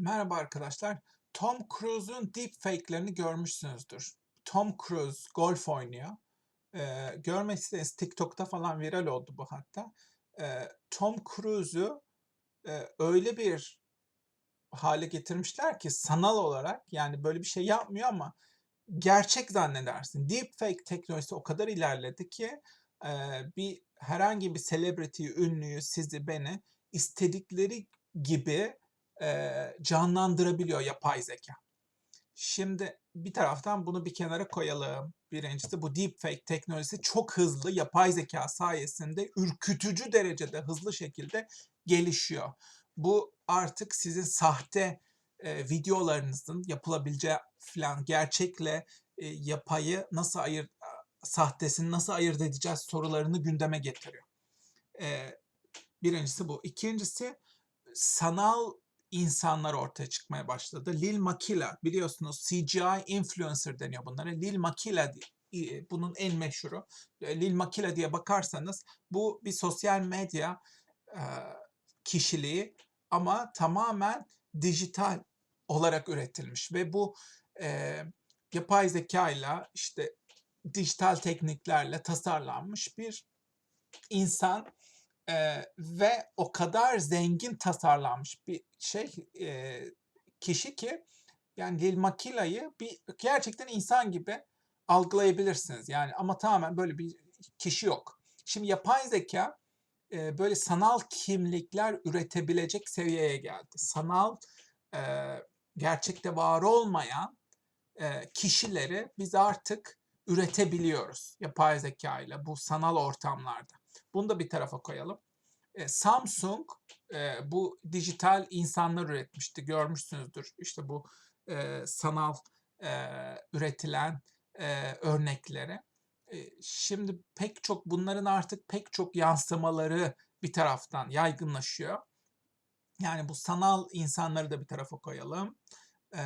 Merhaba arkadaşlar. Tom Cruise'un deepfake'lerini görmüşsünüzdür. Tom Cruise golf oynuyor. Ee, görmezseniz TikTok'ta falan viral oldu bu hatta. Ee, Tom Cruise'u e, öyle bir hale getirmişler ki sanal olarak yani böyle bir şey yapmıyor ama gerçek zannedersin. Deepfake teknolojisi o kadar ilerledi ki e, bir herhangi bir celebrity'yi, ünlüyü, sizi, beni istedikleri gibi e, canlandırabiliyor yapay zeka. Şimdi bir taraftan bunu bir kenara koyalım. Birincisi bu deepfake teknolojisi çok hızlı yapay zeka sayesinde ürkütücü derecede hızlı şekilde gelişiyor. Bu artık sizin sahte e, videolarınızın yapılabileceği falan gerçekle e, yapayı nasıl ayır sahtesini nasıl ayırt edeceğiz sorularını gündeme getiriyor. E, birincisi bu. İkincisi sanal insanlar ortaya çıkmaya başladı. Lil Makila biliyorsunuz CGI influencer deniyor bunlara. Lil Makila e, bunun en meşhuru. E, Lil Makila diye bakarsanız bu bir sosyal medya e, kişiliği ama tamamen dijital olarak üretilmiş ve bu e, yapay zeka ile işte dijital tekniklerle tasarlanmış bir insan e, ve o kadar zengin tasarlanmış bir şey e, kişi ki yani Lil Makila'yı bir gerçekten insan gibi algılayabilirsiniz. Yani ama tamamen böyle bir kişi yok. Şimdi yapay zeka e, böyle sanal kimlikler üretebilecek seviyeye geldi. Sanal e, gerçekte var olmayan e, kişileri biz artık üretebiliyoruz yapay zeka ile bu sanal ortamlarda. Bunu da bir tarafa koyalım. E, Samsung e, bu dijital insanlar üretmişti. Görmüşsünüzdür. İşte bu e, sanal e, üretilen e, örnekleri. E, şimdi pek çok bunların artık pek çok yansımaları bir taraftan yaygınlaşıyor. Yani bu sanal insanları da bir tarafa koyalım. E,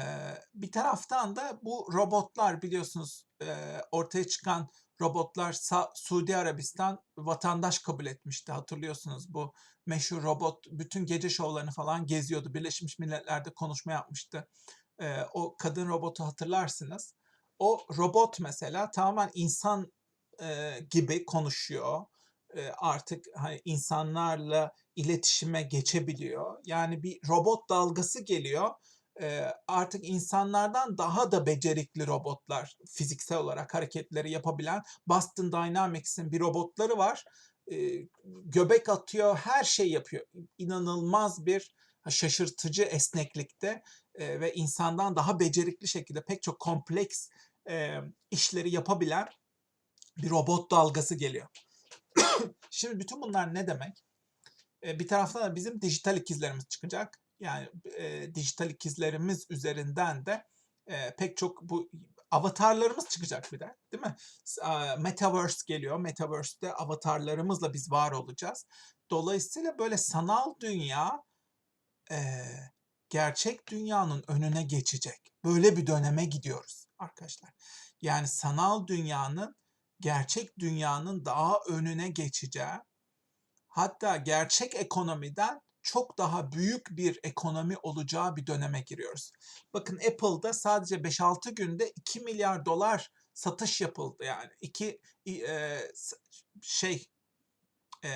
bir taraftan da bu robotlar biliyorsunuz e, ortaya çıkan robotlar Sa- Suudi Arabistan vatandaş kabul etmişti hatırlıyorsunuz bu meşhur robot bütün gece şovlarını falan geziyordu. Birleşmiş Milletler'de konuşma yapmıştı. Ee, o kadın robotu hatırlarsınız. O robot mesela tamamen insan e, gibi konuşuyor. E, artık hani insanlarla iletişime geçebiliyor. Yani bir robot dalgası geliyor artık insanlardan daha da becerikli robotlar fiziksel olarak hareketleri yapabilen Boston Dynamics'in bir robotları var. göbek atıyor, her şey yapıyor. İnanılmaz bir şaşırtıcı esneklikte ve insandan daha becerikli şekilde pek çok kompleks işleri yapabilen bir robot dalgası geliyor. Şimdi bütün bunlar ne demek? bir taraftan da bizim dijital ikizlerimiz çıkacak yani e, dijital ikizlerimiz üzerinden de e, pek çok bu avatarlarımız çıkacak bir de değil mi? Metaverse geliyor. Metaverse'de avatarlarımızla biz var olacağız. Dolayısıyla böyle sanal dünya e, gerçek dünyanın önüne geçecek. Böyle bir döneme gidiyoruz arkadaşlar. Yani sanal dünyanın gerçek dünyanın daha önüne geçeceği hatta gerçek ekonomiden çok daha büyük bir ekonomi olacağı bir döneme giriyoruz. Bakın Apple'da sadece 5-6 günde 2 milyar dolar satış yapıldı yani. iki e, şey e,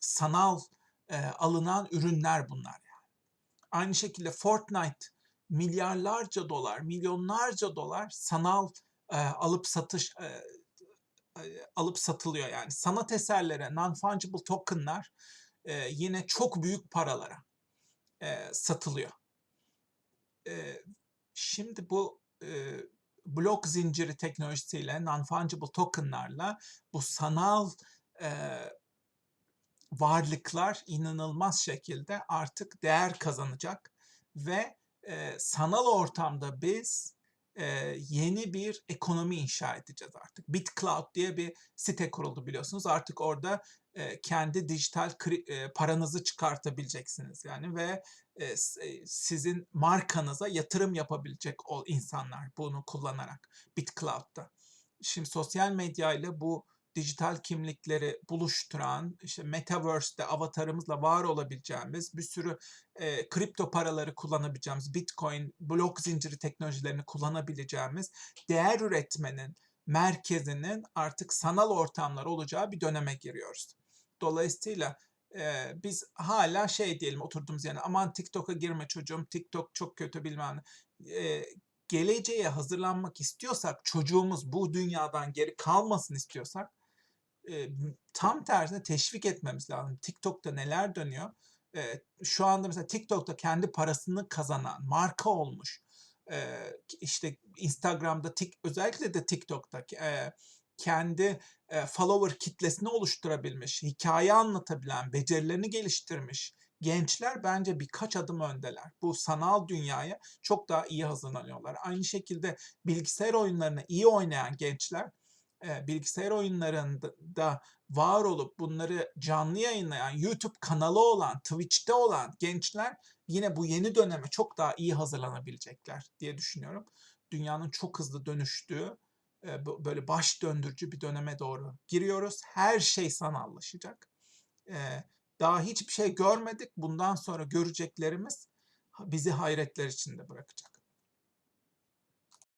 sanal e, alınan ürünler bunlar yani. Aynı şekilde Fortnite milyarlarca dolar, milyonlarca dolar sanal e, alıp satış e, alıp satılıyor yani. Sanat eserlere non-fungible tokenlar e, yine çok büyük paralara e, satılıyor. E, şimdi bu e, blok zinciri teknolojisiyle, non-fungible tokenlarla bu sanal e, varlıklar inanılmaz şekilde artık değer kazanacak ve e, sanal ortamda biz e, yeni bir ekonomi inşa edeceğiz artık. BitCloud diye bir site kuruldu biliyorsunuz. Artık orada kendi dijital paranızı çıkartabileceksiniz yani ve sizin markanıza yatırım yapabilecek o insanlar bunu kullanarak BitCloud'da. Şimdi sosyal medya ile bu dijital kimlikleri buluşturan, işte Metaverse'de avatarımızla var olabileceğimiz bir sürü e, kripto paraları kullanabileceğimiz, Bitcoin, blok zinciri teknolojilerini kullanabileceğimiz değer üretmenin merkezinin artık sanal ortamlar olacağı bir döneme giriyoruz. Dolayısıyla e, biz hala şey diyelim oturduğumuz yani aman TikTok'a girme çocuğum, TikTok çok kötü bilmem ne. Geleceğe hazırlanmak istiyorsak, çocuğumuz bu dünyadan geri kalmasın istiyorsak e, tam tersine teşvik etmemiz lazım. TikTok'ta neler dönüyor? E, şu anda mesela TikTok'ta kendi parasını kazanan, marka olmuş, e, işte Instagram'da, tik, özellikle de TikTok'ta e, kendi e, follower kitlesini oluşturabilmiş, hikaye anlatabilen, becerilerini geliştirmiş gençler bence birkaç adım öndeler. Bu sanal dünyaya çok daha iyi hazırlanıyorlar. Aynı şekilde bilgisayar oyunlarını iyi oynayan gençler e, bilgisayar oyunlarında var olup bunları canlı yayınlayan, YouTube kanalı olan, Twitch'te olan gençler yine bu yeni döneme çok daha iyi hazırlanabilecekler diye düşünüyorum. Dünyanın çok hızlı dönüştüğü, böyle baş döndürücü bir döneme doğru giriyoruz. Her şey sanallaşacak. Daha hiçbir şey görmedik. Bundan sonra göreceklerimiz bizi hayretler içinde bırakacak.